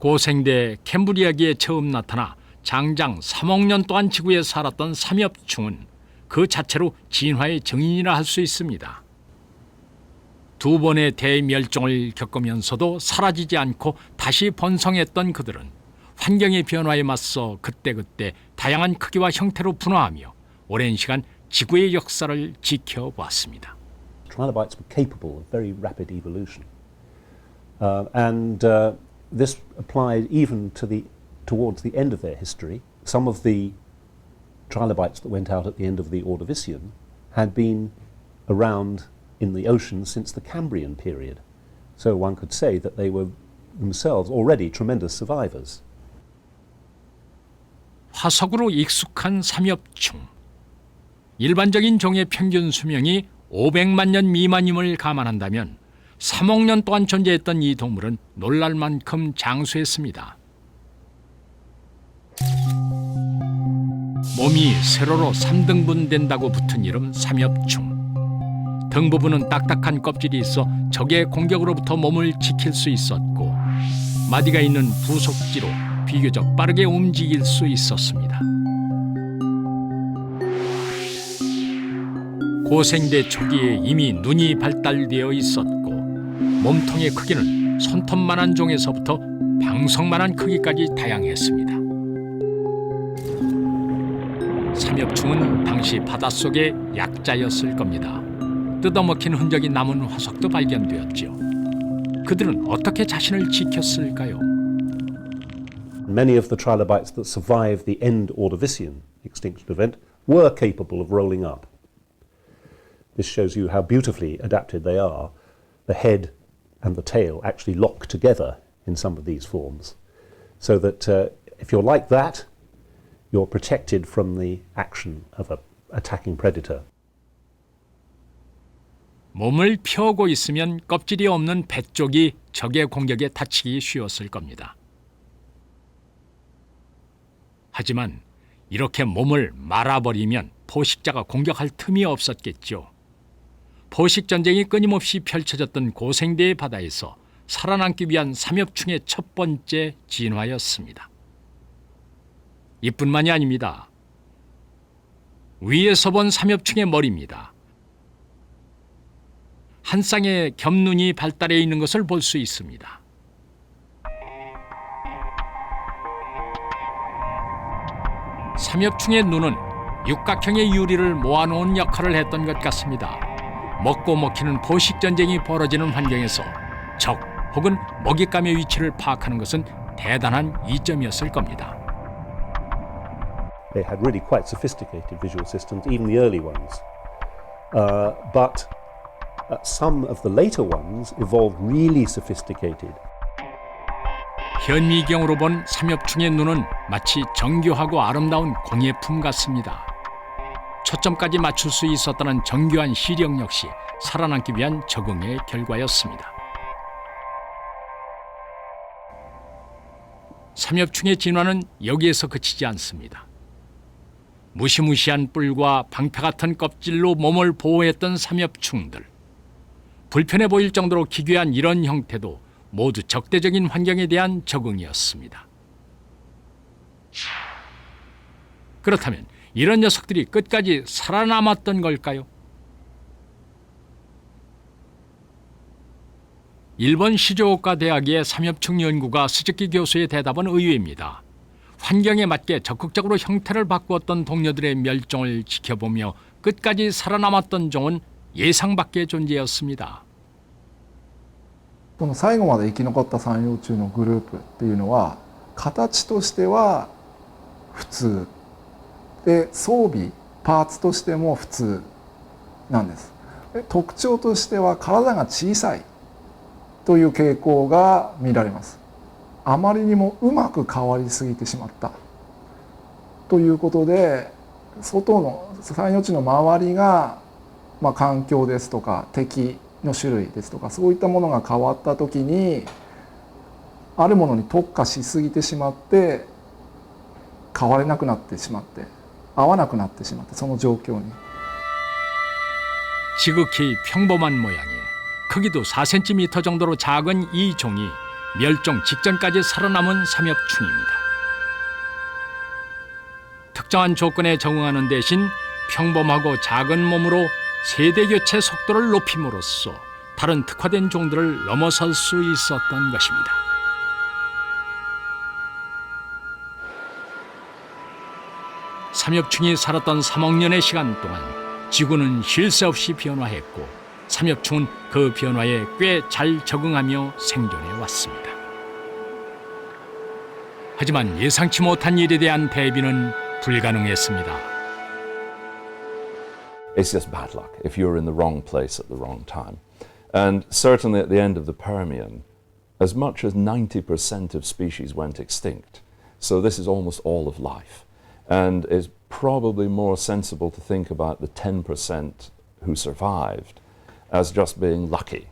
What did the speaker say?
고생대 캠브리아기에 처음 나타나 장장 3억 년 동안 지구에 살았던 삼엽충은 그 자체로 진화의 증인이라 할 수 있습니다. 두 번의 대멸종을 겪으면서도 사라지지 않고 다시 번성했던 그들은 환경의 변화에 맞서 그때그때 다양한 크기와 형태로 분화하며 오랜 시간 지구의 역사를 지켜왔습니다. trilobites were capable of very rapid evolution. Uh, and uh, this applied even to the, towards the end of their history. Some of the trilobites that went out at the end of the Ordovician had been around in the ocean since the Cambrian period. So one could say that they were themselves already tremendous survivors. 화석으로 익숙한 삼엽충. 일반적인 종의 평균 수명이 500만 년 미만임을 감안한다면 3억 년 동안 존재했던 이 동물은 놀랄 만큼 장수했습니다. 몸이 세로로 3등분 된다고 붙은 이름 삼엽충. 등 부분은 딱딱한 껍질이 있어 적의 공격으로부터 몸을 지킬 수 있었고 마디가 있는 부속지로 비교적 빠르게 움직일 수 있었습니다. 고생대 초기에 이미 눈이 발달되어 있었고 몸통의 크기는 손톱만한 종에서부터 방석만한 크기까지 다양했습니다. 삼엽충은 당시 바닷속의 약자였을 겁니다. 뜯어먹힌 흔적이 남은 화석도 발견되었죠. 그들은 어떻게 자신을 지켰을까요? Many of the trilobites that survived the end Ordovician extinction event were capable of rolling up. This shows you how beautifully adapted they are. The head and the tail actually lock together in some of these forms, so that uh, if you're like that, you're protected from the action of an attacking predator. 몸을 펴고 있으면 껍질이 없는 배 쪽이 적의 공격에 다치기 쉬웠을 겁니다. 하지만 이렇게 몸을 말아버리면 포식자가 공격할 틈이 없었겠죠. 포식 전쟁이 끊임없이 펼쳐졌던 고생대의 바다에서 살아남기 위한 삼엽충의 첫 번째 진화였습니다. 이뿐만이 아닙니다. 위에서 본 삼엽충의 머리입니다. 한 쌍의 겹눈이 발달해 있는 것을 볼 수 있습니다. 삼엽충의 눈은 육각형의 유리를 모아놓은 역할을 했던 것 같습니다. 먹고 먹히는 포식 전쟁이 벌어지는 환경에서 적 혹은 먹잇감의 위치를 파악하는 것은 대단한 이점이었을 겁니다. They had really quite sophisticated visual systems, even the early ones. Uh, but uh, some of the later ones evolved really sophisticated. 현미경으로 본 삼엽충의 눈은 마치 정교하고 아름다운 공예품 같습니다. 초점까지 맞출 수 있었다는 정교한 시력 역시 살아남기 위한 적응의 결과였습니다. 삼엽충의 진화는 여기에서 그치지 않습니다. 무시무시한 뿔과 방패 같은 껍질로 몸을 보호했던 삼엽충들. 불편해 보일 정도로 기괴한 이런 형태도 모두 적대적인 환경에 대한 적응이었습니다. 그렇다면 이런 녀석들이 끝까지 살아남았던 걸까요? 일본 시조오카 대학의 삼엽충 연구가 스즈키 교수의 대답은 의외입니다. 환경에 맞게 적극적으로 형태를 바꾸었던 동료들의 멸종을 지켜보며 끝까지 살아남았던 종은 예상 밖의 존재였습니다. この最後まで生き残った三葉虫のグループっていうのは形としては普通 で装備パーツとしても普通なんです。で特徴としては体が小さいという傾向が見られます。あまりにもうまく変わりすぎてしまったということで外の三葉虫の周りが、まあ、環境ですとか敵の種類ですとかそういったものが変わった時にあるものに特化しすぎてしまって変われなくなってしまって合わなくなってしまったその状況に 지극히 평범한 모양에 크기도 4cm 정도로 작은 이 종이 멸종 직전까지 살아남은 삼엽충입니다. 특정한 조건에 적응하는 대신 평범하고 작은 몸으로 세대 교체 속도를 높임으로써 다른 특화된 종들을 넘어설 수 있었던 것입니다. 삼엽충이 살았던 3억 년의 시간 동안 지구는 쉴 새 없이 변화했고 삼엽충은 그 변화에 꽤 잘 적응하며 생존해 왔습니다. 하지만 예상치 못한 일에 대한 대비는 불가능했습니다. It's just bad luck if you're in the wrong place at the wrong time. And certainly at the end of the Permian, as much as 90% of species went extinct. So this is almost all of life. And it's probably more sensible to think about the 10% who survived as just being lucky